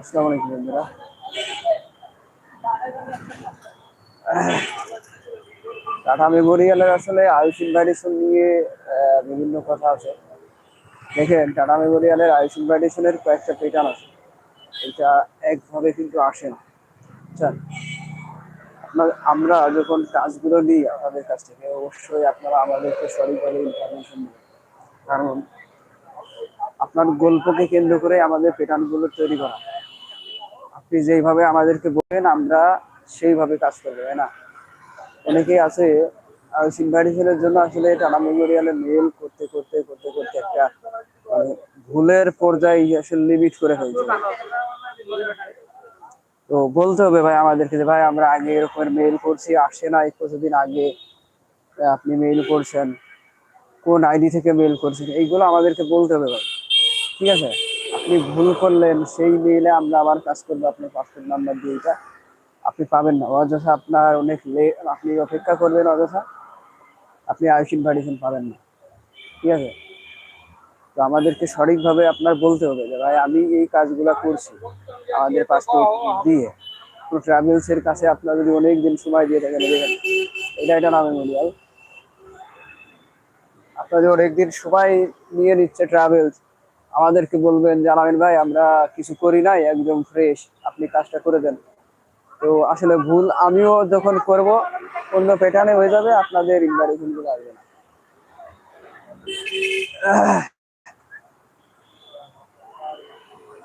আসসালামু আলাইকুম, বন্ধুরা। টাটা মেমোরিয়ালের আসলে আয়ুষ ইনভাইটেশন নিয়ে বিভিন্ন কথা আছে। দেখেন টাটা মেমোরিয়ালের আয়ুষ ইনভাইটেশনের কয়েকটা প্যাটার্ন আছে। এটা একভাবে কিন্তু আসে না। বুঝছেন আপনার, আমরা যখন কাজগুলো নিই আপনাদের কাছ থেকে, অবশ্যই আপনারা আমাদেরকে সঠিকভাবে ইনফরমেশন দেবেন। কারণ আপনার গল্পকে কেন্দ্র করে আমাদের প্যাটার্নগুলো তৈরি করা। আপনি যেইভাবে আমাদেরকে বলেন আমরা সেইভাবে কাজ করব, তাই না? অনেকেই আছে সিম্পাটিশনের জন্য আসলে টানা মেমোরিয়ালে মেল করতে করতে করতে করতে একটা মানে ভুলের পর্যায়ে আসলে লিমিট করে ফেলছে। তো বলতে হবে ভাই আমাদেরকে যে, ভাই, আমরা আগে এরকমের মেল করছি, আসে না কিছুদিন আগে। আপনি মেল করছেন, কোন আইডি থেকে মেল করছেন? এইগুলো আমাদেরকে বলতে হবে ভাই। ঠিক আছে? আপনি ভুল করলেন, সেই মেইলে আমরা আবার কাজ করব আপনার পাসপোর্ট নাম্বার দিয়ে এটা। আপনি পাবেন না। অযথা আপনার অনেক আপনি অপেক্ষা করবেন অযথা। আপনি আয়ুষ ইনভাইটেশন পাবেন না। ঠিক আছে? তো আমাদেরকে সঠিকভাবে আপনার বলতে হবে যে, ভাই, আমি এই কাজগুলো করছি। আমাদের পাসপোর্ট দিয়ে। তো ট্রাভেলস এর কাছে আপনার যদি অনেক দিন সময় দিয়ে থাকেন এটা এটা না মেমোরিয়াল আপনাদের অনেকদিন সময় নিয়ে নিচ্ছে ট্রাভেলস আমাদেরকে বলবেন জানাবেন ভাই, আমরা কিছু করি নাই, একদম ফ্রেশ আপনি কাজটা করে দেন। তো আসলে ভুল আমিও যখন করব, অন্য প্যাটার্নে হয়ে যাবে, আপনাদের ইনভাইটেশনগুলো আসবে না।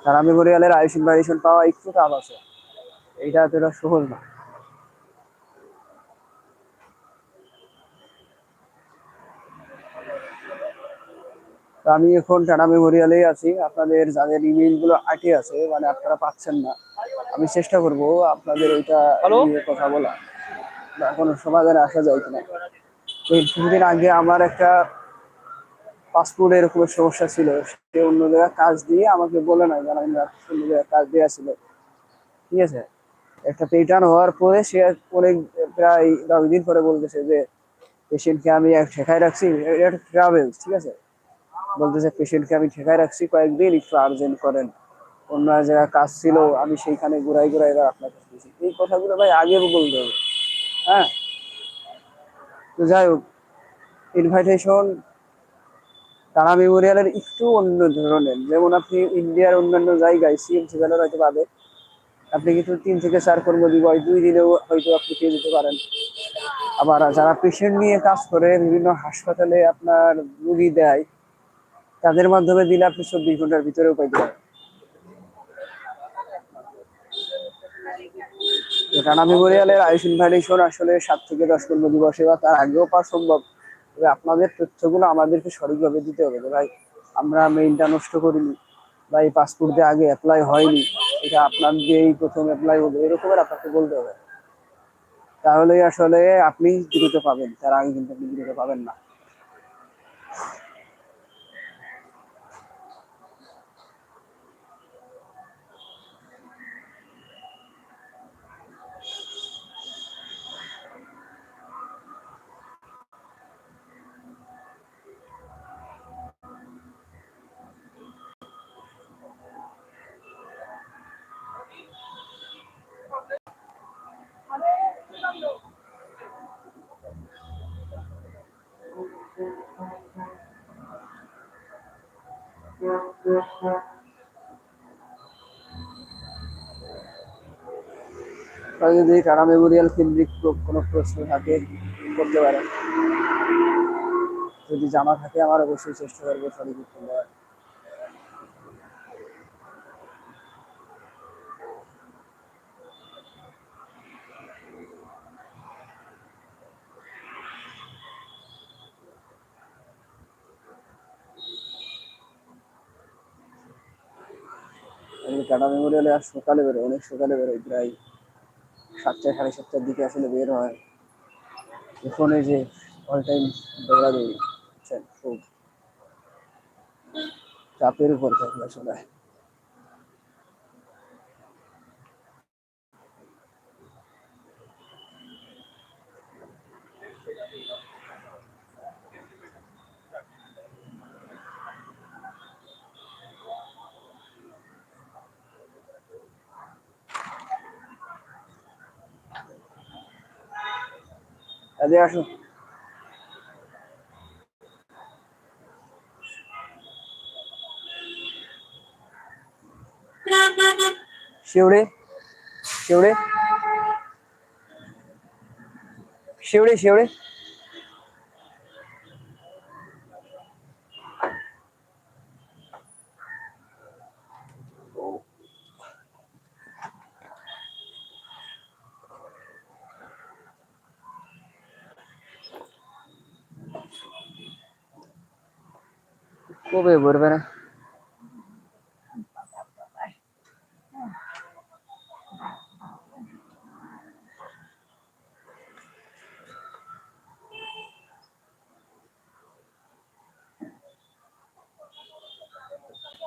তারা মেমোরিয়ালের আয়ুষ ইনভাইটেশন পাওয়া একটু টাফ আছে। এইটা এতটা সহজ না। তো আমি এখন টাটা মেমোরিয়ালেই আছি। আপনাদের যাদের ইমেইলগুলো আটকে আছে মানে আপনারা পাচ্ছেন না আমি চেষ্টা করব আপনাদের ওইটা নিয়ে কথা বলা। বা কোনো সমাধানে আসা যায় কিনা। তো কিছুদিন আগে আমার একটা পাসপোর্ট এরকম সমস্যা ছিল। সে অন্য জায়গায় কাজ দিয়ে আমাকে বলে নাই জানা অন্য জায়গায় কাজ দেওয়া ছিল। ঠিক আছে? একটা পেটার্ন হওয়ার পরে সে অনেক প্রায় দশ দিন পরে বলতেছে যে পেশেন্টকে আমি এক ঠেকায় রাখছি এটা ট্রাভেলস ঠিক আছে? বলতেছে, পেশেন্টকে আমি ঠেকায় রাখছি, কয়েকদিন একটু আর্জেন্ট করেন। অন্য জায়গায় কাজ ছিল, আমি সেইখানে ঘুরাই ঘুরাই এবার এই কথাগুলো ভাই আগে বলতে হবে। হ্যাঁ? তো যাই হোক ইনভাইটেশন তারা মেমোরিয়ালের একটু অন্য ধরনের। যেমন আপনি ইন্ডিয়ার অন্যান্য জায়গায় সিএমসি ভ্যালোর হয়তো পাবে আপনি কিন্তু তিন থেকে চার কর্ম কর্মদিবস, দুই দিনেও হয়তো আপনি পেয়ে যেতে পারেন। আবার যারা পেশেন্ট নিয়ে কাজ করে, বিভিন্ন হাসপাতালে আপনার রুগী দেয় তাদের মাধ্যমে দিলে আপনি চব্বিশ ঘণ্টার ভিতরেও পাইতে পারেন। টানা মেমোরিয়ালের আয়ুষ ইনভাইটেশন আসলে সাত থেকে দশ কর্ম দিবসে বা তার আগেও পাওয়া সম্ভব। তবে আপনাদের তথ্যগুলো আমাদেরকে সঠিকভাবে দিতে হবে ভাই, আমরা মেইলটা নষ্ট করিনি বা এই পাসপোর্ট আগে অ্যাপ্লাই হয়নি, এটা আপনার দিয়েই প্রথম অ্যাপ্লাই হবে। এরকমের আপনাকে বলতে হবে। তাহলেই আসলে আপনি দ্রুত পাবেন, তার আগে কিন্তু আপনি দ্রুত পাবেন না। আপনার যদি টাটা মেমোরিয়াল কেন্দ্রিক কোনো প্রশ্ন থাকে, করতে পারেন। যদি জানা থাকে, আমার অবশ্যই চেষ্টা করব সঠিক উত্তর দেওয়ার। টাটা মেমোরিয়ালে আর সকালে বেরোয় অনেক সকালে বেরোয় প্রায় সাতটা সাড়ে সাতটার দিকে আসলে বের হয়। ফোনে যে অল টাইম দৌড়াদৌড়ি বুঝছেন খুব চাপের উপর থাকবে আসলে। এদিকে আসো। শিউড়ি শিউড়ি শিউড়ি শিউড়ি। কবে ভরবে না?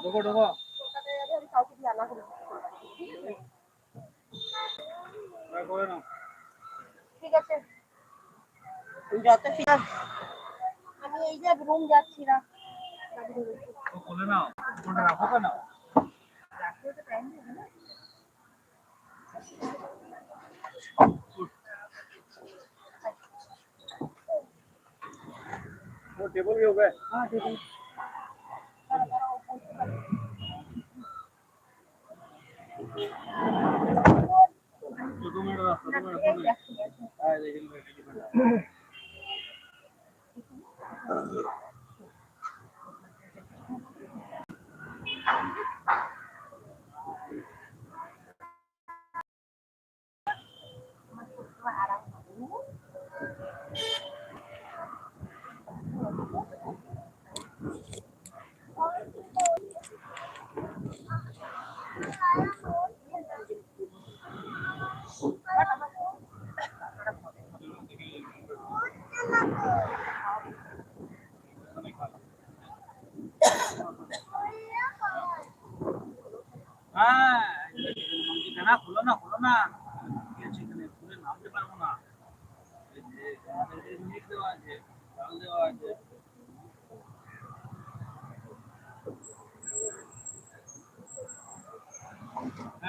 ঢোকো ঢোকো ঠিক আছে। যত আমি এই যে রুম যাচ্ছিলাম टेबल भी हो गए हाँ ठीक है तो दो मिनट रास्ता दो मिनट दो मिनट आए लेकिन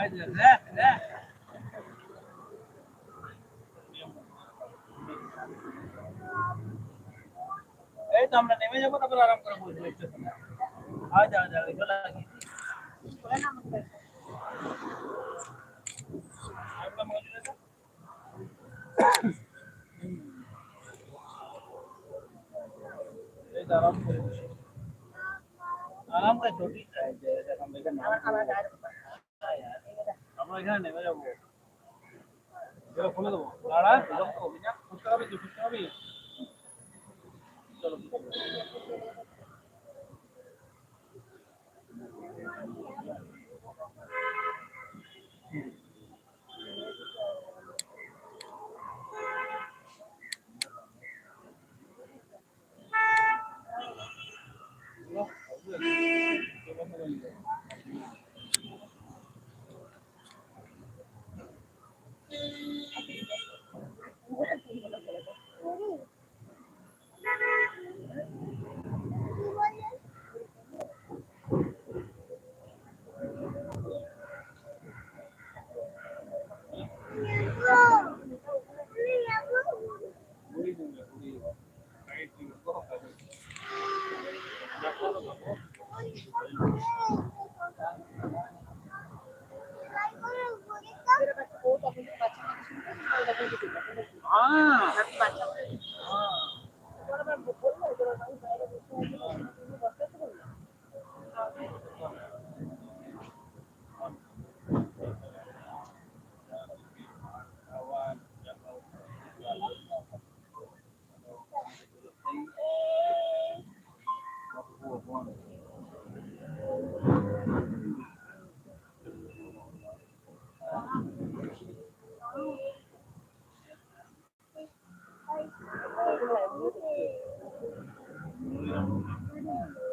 এই তো আমরা নেমে যাব, তারপর আরাম করে বসবো আচ্ছা আচ্ছা চলে আরাম করে আরাম করে এখানে নেমে যাব। খুলে দেবো। দাঁড়া খুঁজতে হবে কি? খুঁজতে হবে? চলো। 아. 여기만 Amen.